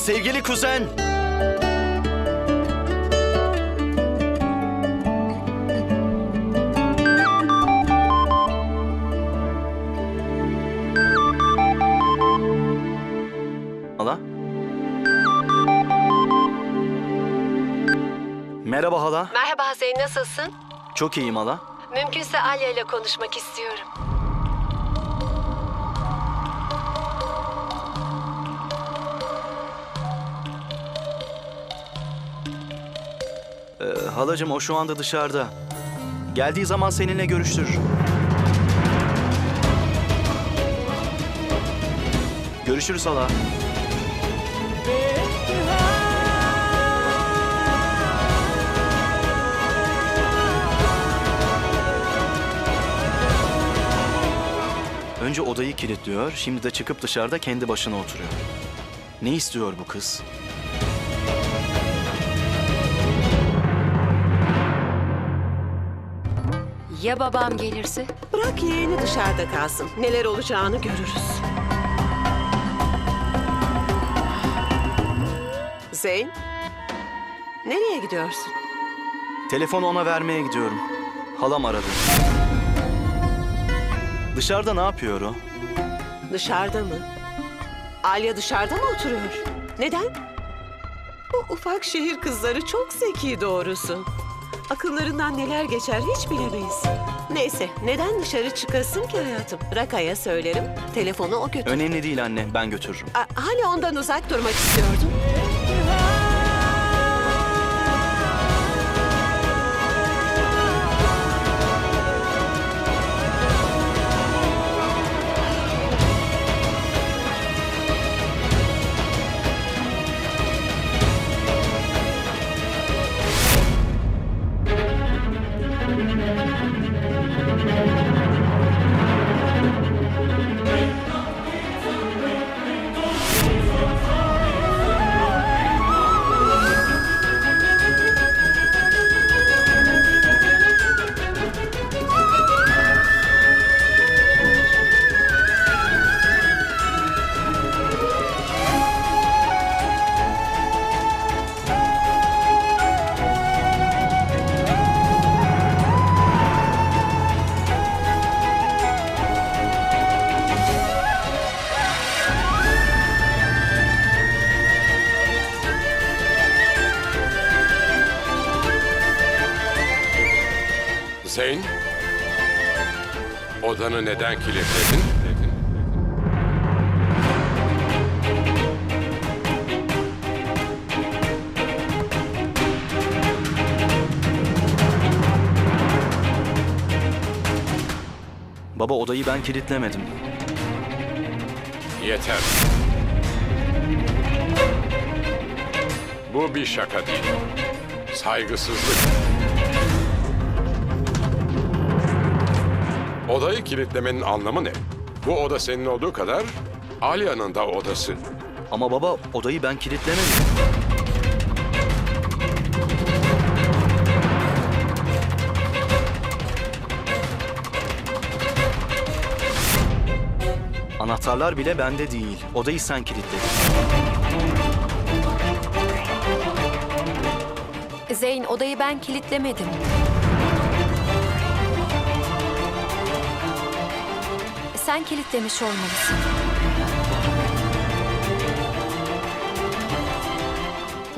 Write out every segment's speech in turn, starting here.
Sevgili kuzen. Hala? Merhaba hala. Merhaba Zeyn, nasılsın? Çok iyiyim hala. Mümkünse Alya ile konuşmak istiyorum. Halacığım o şu anda dışarıda. Geldiği zaman seninle görüştürür. Görüşürüz hala. Önce odayı kilitliyor, şimdi de çıkıp dışarıda kendi başına oturuyor. Ne istiyor bu kız? Ya babam gelirse? Bırak yeğeni dışarıda kalsın. Neler olacağını görürüz. Zeyn, nereye gidiyorsun? Telefonu ona vermeye gidiyorum. Halam aradı. Dışarıda ne yapıyor o? Dışarıda mı? Alya dışarıda mı oturuyor? Neden? Bu ufak şehir kızları çok zeki doğrusu. Akıllarından neler geçer hiç bilemeyiz. Neyse, neden dışarı çıkasın ki hayatım? Raka'ya söylerim, telefonu o götür. Önemli değil anne, ben götürürüm. Aa, hala ondan uzak durmak istiyordum. Odanı neden kilitledin? Baba odayı ben kilitlemedim. Yeter. Bu bir şaka değil. Saygısızlık. Odayı kilitlemenin anlamı ne? Bu oda senin olduğu kadar Alya'nın da odası. Ama baba odayı ben kilitlemedim. Anahtarlar bile bende değil. Odayı sen kilitledin. Zeyn, odayı ben kilitlemedim. Sen kilitlemiş olmalısın.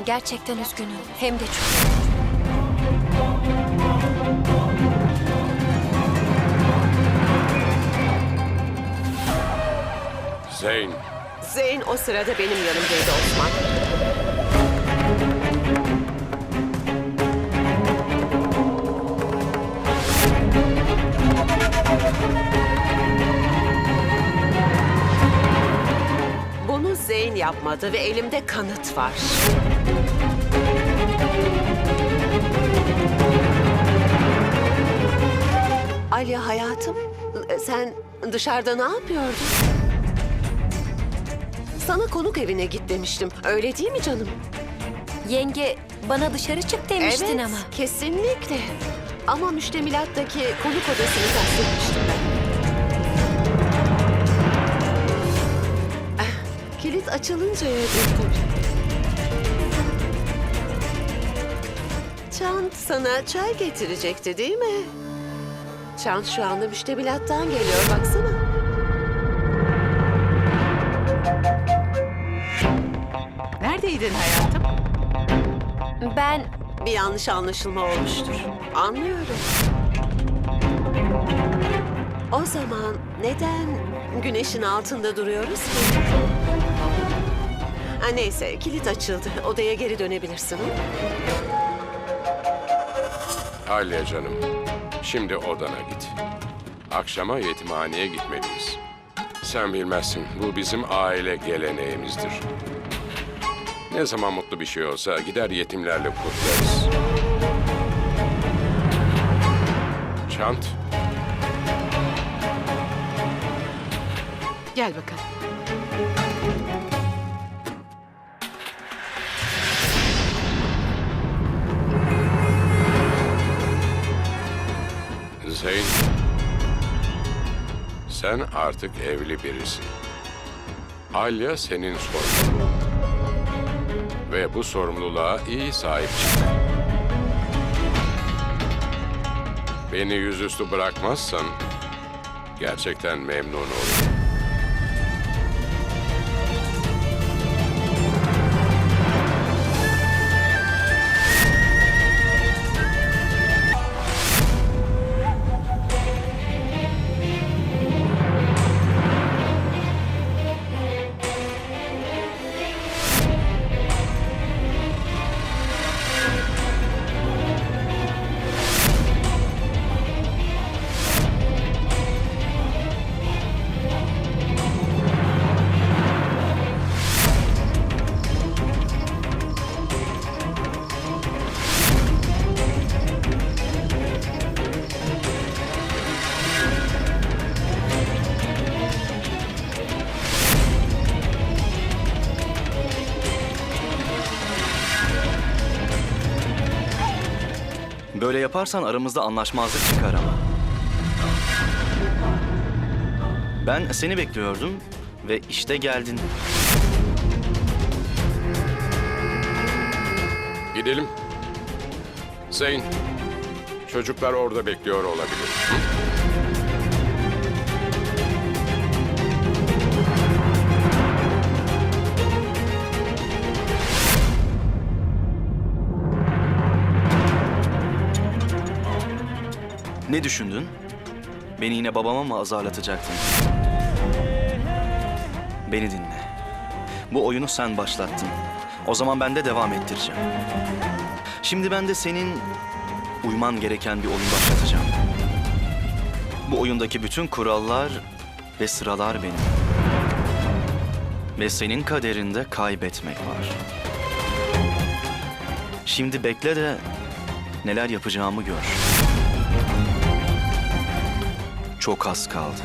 Gerçekten üzgünüm. Hem de çok. Zeyn, Zeyn o sırada benim yanımdaydı Osman. Yapmadı ve elimde kanıt var. Ali hayatım, sen dışarıda ne yapıyordun? Sana konuk evine git demiştim. Öyle değil mi canım? Yenge, bana dışarı çık demiştin evet, ama. kesinlikle. Ama müştemilattaki konuk odasını kastetmiştim ben. açılıncaya dökül. Çant sana çay getirecekti değil mi? Çant şu anda müştemilattan geliyor baksana. Neredeydin hayatım? Ben bir yanlış anlaşılma olmuştur. Anlıyorum. O zaman neden güneşin altında duruyoruz ki? Ha, neyse kilit açıldı. Odaya geri dönebilirsin. Alya canım, şimdi odana git. Akşama yetimhaneye gitmeliyiz. Sen bilmezsin, bu bizim aile geleneğimizdir. Ne zaman mutlu bir şey olsa gider yetimlerle kutlarız. Çant, Gel bakalım. Zeyn. Sen artık evli birisin. Alya senin sorumluluğun. Ve bu sorumluluğa iyi sahip çık. Beni yüzüstü bırakmazsan gerçekten memnun olurum. Yaparsan aramızda anlaşmazlık çıkar ama. Ben seni bekliyordum ve işte geldin. Gidelim. Zeyn, çocuklar orada bekliyor olabilir. Hı? Ne düşündün? Beni yine babama mı azarlatacaktın? Beni dinle. Bu oyunu sen başlattın. O zaman ben de devam ettireceğim. Şimdi ben de senin uyman gereken bir oyun başlatacağım. Bu oyundaki bütün kurallar ve sıralar benim. Ve senin kaderinde kaybetmek var. Şimdi bekle de neler yapacağımı gör. Çok az kaldı.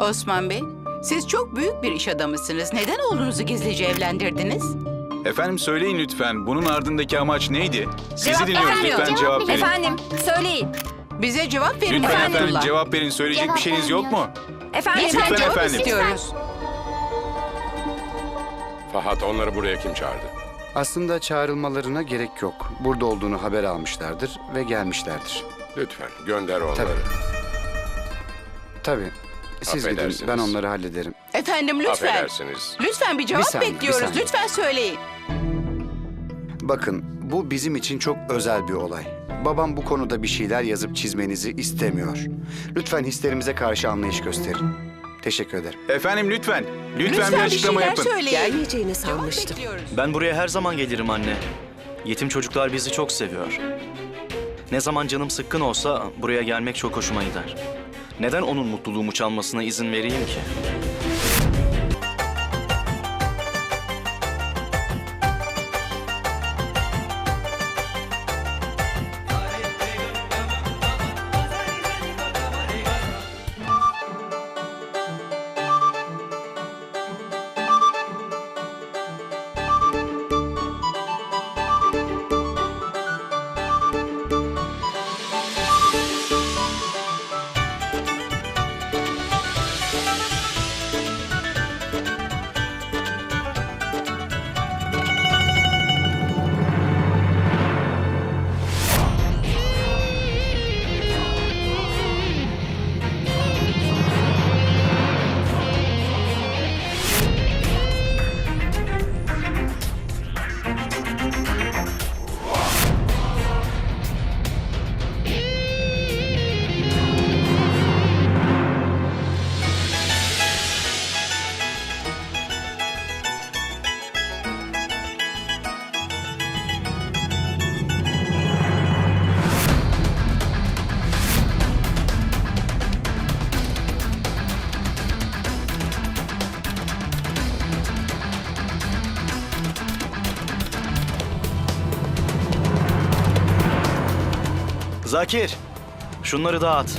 Osman Bey, siz çok büyük bir iş adamısınız. Neden oğlunuzu gizlice evlendirdiniz? Efendim söyleyin lütfen. Bunun ardındaki amaç neydi? Sizi Cevap dinliyoruz vermiyor. lütfen cevap verin. efendim söyleyin. Bize cevap verin Lütfen Efendullah. efendim cevap verin. Söyleyecek Cevap bir şeyiniz yok mu? Efendim Lütfen, Lütfen cevap efendim. istiyoruz. Fahat onları buraya kim çağırdı? Aslında çağrılmalarına gerek yok. Burada olduğunu haber almışlardır ve gelmişlerdir. Lütfen gönder onları. Tabii. Tabii. Siz gidin. Affedersiniz. Ben onları hallederim. Efendim lütfen. Affedersiniz. Lütfen bir cevap saniye, bir bekliyoruz. saniye. Lütfen söyleyin. Bakın, bu bizim için çok özel bir olay. Babam bu konuda bir şeyler yazıp çizmenizi istemiyor. Lütfen hislerimize karşı anlayış gösterin. Teşekkür ederim. Efendim lütfen. Lütfen, Lütfen, bir bir açıklama şeyler yapın. söyleyin. Gelmeyeceğini Cevap sanmıştım. bekliyoruz. Ben buraya her zaman gelirim anne. Yetim çocuklar bizi çok seviyor. Ne zaman canım sıkkın olsa buraya gelmek çok hoşuma gider. Neden onun mutluluğumu çalmasına izin vereyim ki? Zakir, şunları dağıt.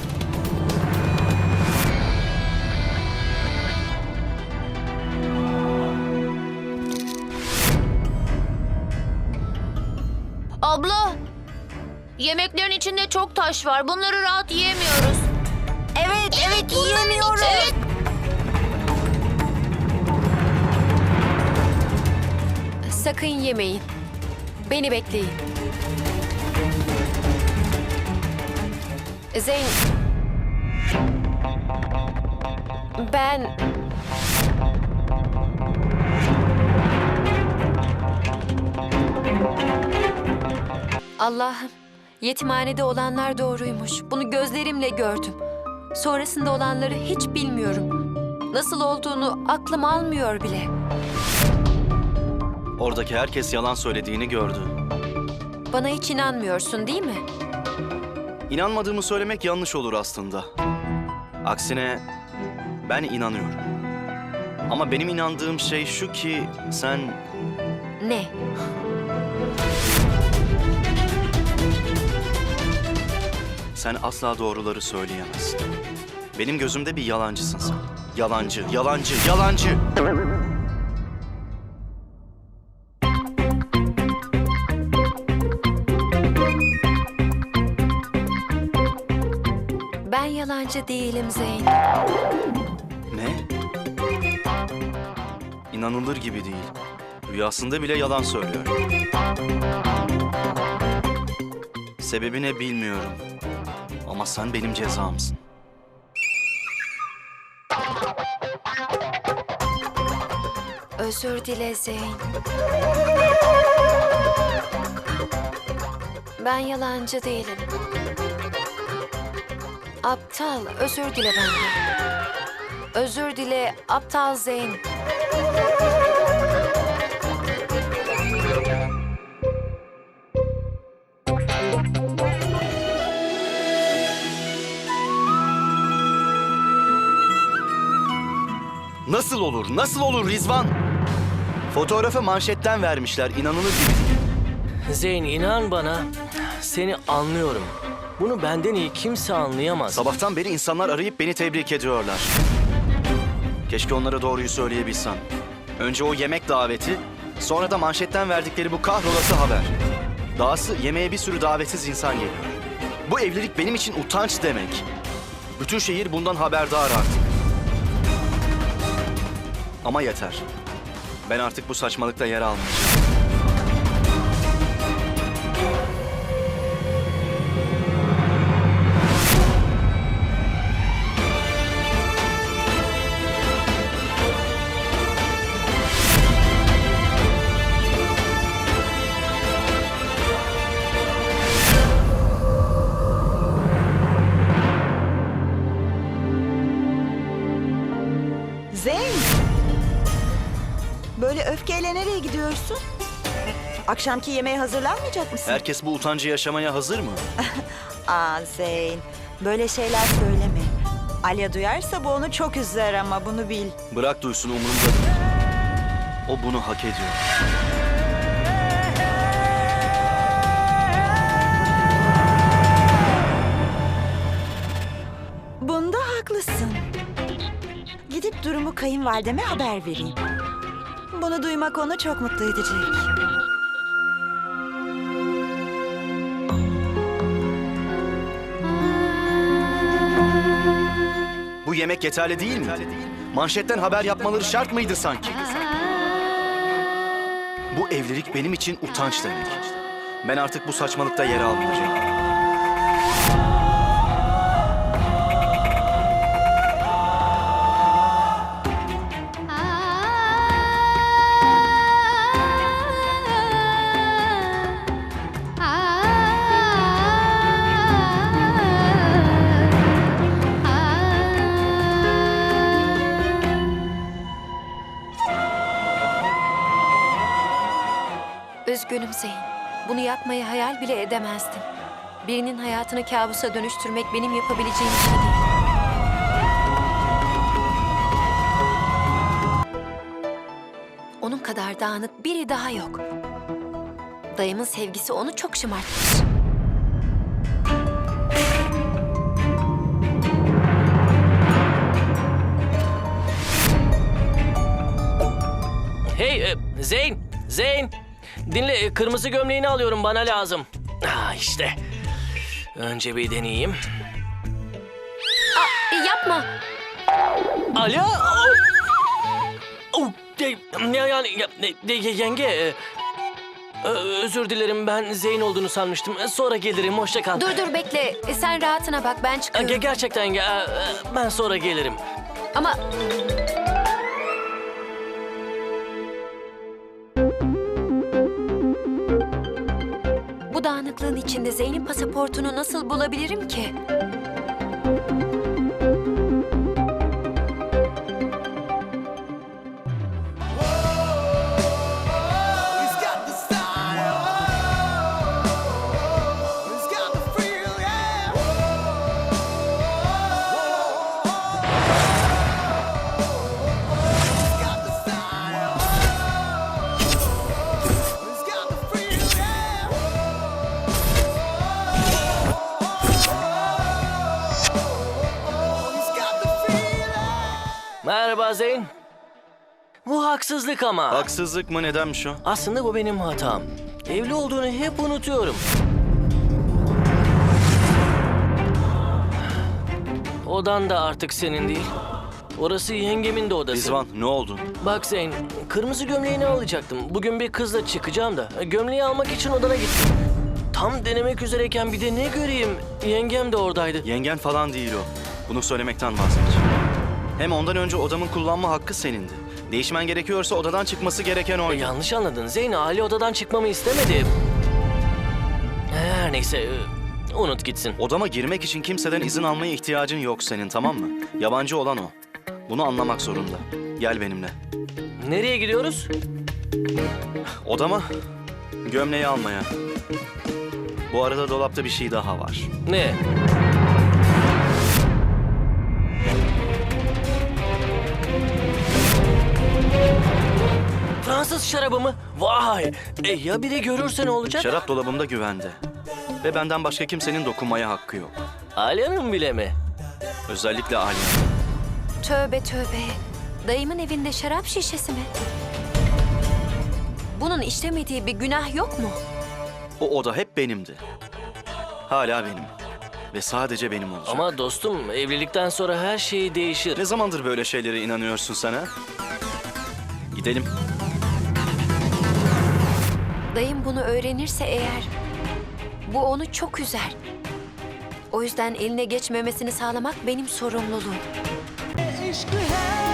Abla, yemeklerin içinde çok taş var. Bunları rahat yiyemiyoruz. Evet, evet yiyemiyorum. Evet. Sakın yemeyin. Beni bekleyin. Zeyn... Ben... Allah'ım, yetimhanede olanlar doğruymuş. Bunu gözlerimle gördüm. Sonrasında olanları hiç bilmiyorum. Nasıl olduğunu aklım almıyor bile. Oradaki herkes yalan söylediğini gördü. Bana hiç inanmıyorsun değil mi? İnanmadığımı söylemek yanlış olur aslında. Aksine ben inanıyorum. Ama benim inandığım şey şu ki sen Ne? sen asla doğruları söyleyemezsin. Benim gözümde bir yalancısın sen. Yalancı, yalancı, yalancı. Ben yalancı değilim Zeyn. Ne? İnanılır gibi değil. Rüyasında bile yalan söylüyor. Sebebi ne bilmiyorum. Ama sen benim cezamsın. Özür dile Zeyn. Ben yalancı değilim. Aptal, özür dile benden. Özür dile, aptal Zeyn. Nasıl olur, nasıl olur Rizvan? Fotoğrafı manşetten vermişler, inanılır gibi. Zeyn inan bana seni anlıyorum. Bunu benden iyi kimse anlayamaz. Sabahtan beri insanlar arayıp beni tebrik ediyorlar. Keşke onlara doğruyu söyleyebilsem. Önce o yemek daveti, sonra da manşetten verdikleri bu kahrolası haber. Dahası yemeğe bir sürü davetsiz insan geliyor. Bu evlilik benim için utanç demek. Bütün şehir bundan haberdar artık. Ama yeter. Ben artık bu saçmalıkta yer almayacağım. Nereye gidiyorsun? Akşamki yemeğe hazırlanmayacak mısın? Herkes bu utancı yaşamaya hazır mı? Aa Zeyn, böyle şeyler söyleme. Alya duyarsa bu onu çok üzer ama bunu bil. Bırak duysun umurumda değil. O bunu hak ediyor. Bunda haklısın. Gidip durumu kayınvalideme haber vereyim. Bunu duymak onu çok mutlu edecek. Bu yemek yeterli değil mi? Manşetten haber yapmaları şart mıydı sanki? Bu evlilik benim için utanç demek. Ben artık bu saçmalıkta yer almayacağım. Hüseyin. Bunu yapmayı hayal bile edemezdim. Birinin hayatını kabusa dönüştürmek benim yapabileceğim şey değil. Onun kadar dağınık biri daha yok. Dayımın sevgisi onu çok şımartmış. Hey, e, Zeyn! Zeyn! Dinle e, kırmızı gömleğini alıyorum bana lazım. Ah işte. Önce bir deneyeyim. E, yapma. Alo. Oh, ya, yani ya, yenge. e, özür dilerim ben Zeyn olduğunu sanmıştım. Sonra gelirim hoşça kal. Dur dur bekle. Sen rahatına bak ben çıkıyorum. ge- gerçekten ben sonra gelirim. Ama dağınıklığın içinde Zeyn'in pasaportunu nasıl bulabilirim ki? Zeyn. Bu haksızlık ama. Haksızlık mı nedenmiş o? Aslında bu benim hatam. Evli olduğunu hep unutuyorum. Odan da artık senin değil. Orası yengemin de odası. Rizvan ne oldu? Bak Zeyn, kırmızı gömleğini alacaktım. Bugün bir kızla çıkacağım da. Gömleği almak için odana gittim. Tam denemek üzereyken bir de ne göreyim? Yengem de oradaydı. Yengen falan değil o. Bunu söylemekten vazgeç. Hem ondan önce odamın kullanma hakkı senindi. Değişmen gerekiyorsa odadan çıkması gereken E, oydu. yanlış anladın. Zeyn Ali odadan çıkmamı istemedi. Her neyse, e, unut gitsin. Odama girmek için kimseden izin almaya ihtiyacın yok senin tamam mı? Yabancı olan o. Bunu anlamak zorunda. Gel benimle. Nereye gidiyoruz? Odama gömleği almaya. Bu arada dolapta bir şey daha var. Ne? Fransız şarabı mı? Vay! E ya biri görürse ne olacak? Şarap dolabımda güvende. Ve benden başka kimsenin dokunmaya hakkı yok. Alya'nın bile mi? Özellikle Ali. Tövbe tövbe. Dayımın evinde şarap şişesi mi? Bunun işlemediği bir günah yok mu? O oda hep benimdi. Hala benim. Ve sadece benim olacak. Ama dostum evlilikten sonra her şey değişir. Ne zamandır böyle şeylere inanıyorsun sen ha? Gidelim. Dayım bunu öğrenirse eğer bu onu çok üzer. O yüzden eline geçmemesini sağlamak benim sorumluluğum. Eşkı her